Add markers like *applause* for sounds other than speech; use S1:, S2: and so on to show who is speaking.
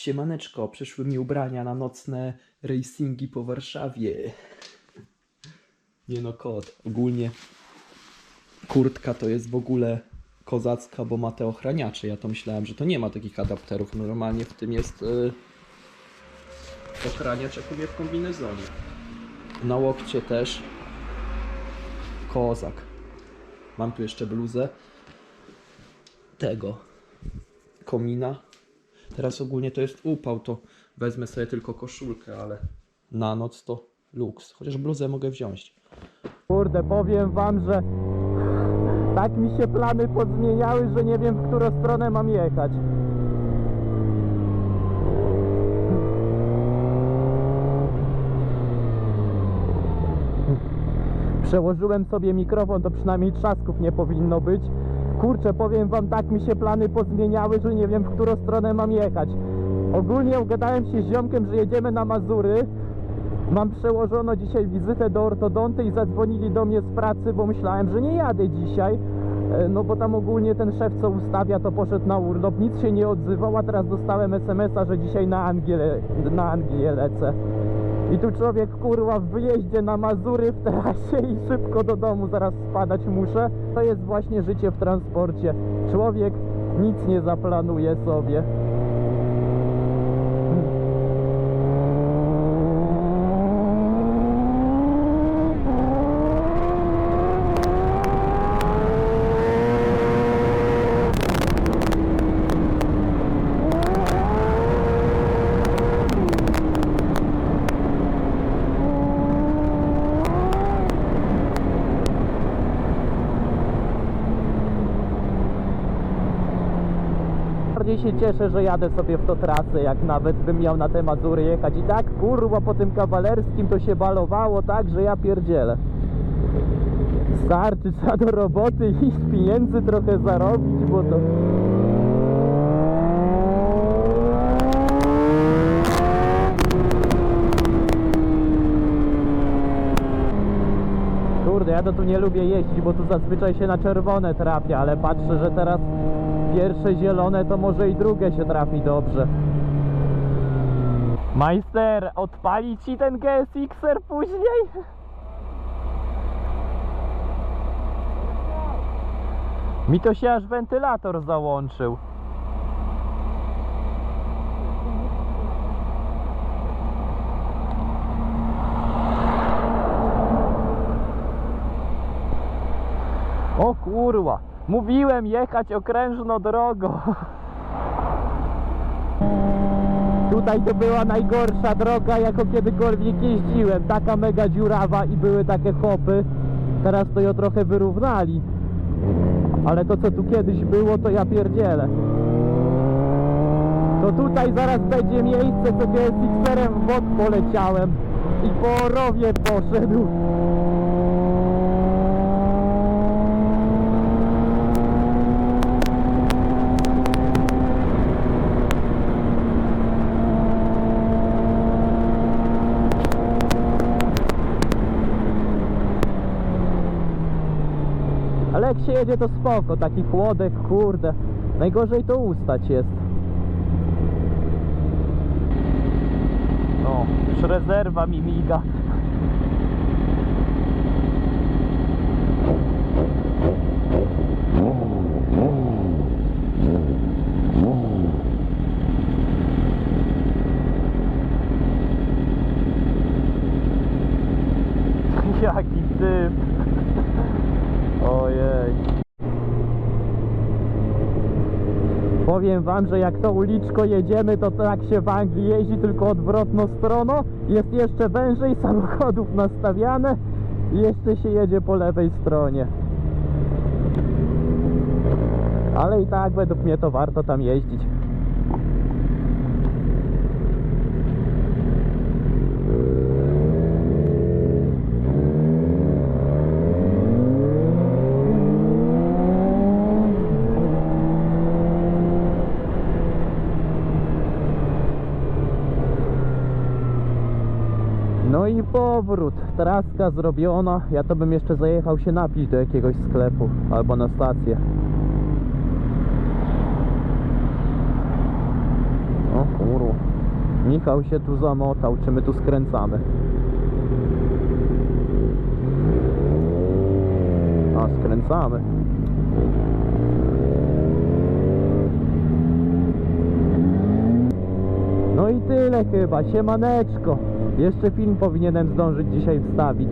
S1: Siemaneczko, przyszły mi ubrania na nocne racingi po Warszawie. Nie no, kot. Ogólnie kurtka to jest w ogóle kozacka, bo ma te ochraniacze. Ja to myślałem, że to nie ma takich adapterów. Normalnie w tym jest yy, ochraniacz jak u mnie w kombinezonie. Na łokcie też kozak. Mam tu jeszcze bluzę tego komina. Teraz ogólnie to jest upał, to wezmę sobie tylko koszulkę, ale na noc to luks. Chociaż bluzę mogę wziąć.
S2: Kurde, powiem wam, że tak mi się plany pozmieniały, że nie wiem w którą stronę mam jechać. Przełożyłem sobie mikrofon, to przynajmniej trzasków nie powinno być. Kurczę, powiem wam, tak mi się plany pozmieniały, że nie wiem w którą stronę mam jechać. Ogólnie ugadałem się z ziomkiem, że jedziemy na Mazury. Mam przełożono dzisiaj wizytę do ortodonty i zadzwonili do mnie z pracy, bo myślałem, że nie jadę dzisiaj. E, No bo tam ogólnie ten szef co ustawia to poszedł na urlop, nic się nie odzywał, a teraz dostałem SMS-a, że dzisiaj na Anglię, na Anglię lecę. I tu człowiek kurwa w wyjeździe na Mazury w terasie i szybko do domu zaraz spadać muszę. To jest właśnie życie w transporcie. Człowiek nic nie zaplanuje sobie. Bardziej się cieszę, że jadę sobie w to trasę, jak nawet bym miał na te Mazury jechać. I tak, kurwa, po tym kawalerskim to się balowało tak, że ja pierdzielę. Starczy, trzeba do roboty iść, pieniędzy trochę zarobić, bo to... Kurde, ja to tu nie lubię jeździć, bo tu zazwyczaj się na czerwone trafia, ale patrzę, że teraz pierwsze zielone, to może i drugie się trafi dobrze. Majster, odpali ci ten GSX-er później? Mi to się aż wentylator załączył. O kurwa, mówiłem jechać okrężną drogą. Tutaj to była najgorsza droga, jaką kiedykolwiek jeździłem. Taka mega dziurawa i były takie hopy. Teraz to ją trochę wyrównali. Ale to co tu kiedyś było, to ja pierdzielę. To tutaj zaraz będzie miejsce, co GSX-erem w bok poleciałem. I po rowie poszedł. Ale jak się jedzie to spoko, taki chłodek, kurde. Najgorzej to ustać jest. O, już rezerwa mi miga. *laughs* Jaki typ. Powiem wam, że jak to uliczko jedziemy, to tak się w Anglii jeździ tylko odwrotną stroną. Jest jeszcze wężej samochodów nastawiane i jeszcze się jedzie po lewej stronie. Ale i tak według mnie to warto tam jeździć. No i powrót. Traska zrobiona. Ja to bym jeszcze zajechał się napić do jakiegoś sklepu albo na stację. O kurwa. Michał się tu zamotał, czy my tu skręcamy? A, skręcamy. No i tyle chyba, siemaneczko. Jeszcze film powinienem zdążyć dzisiaj wstawić.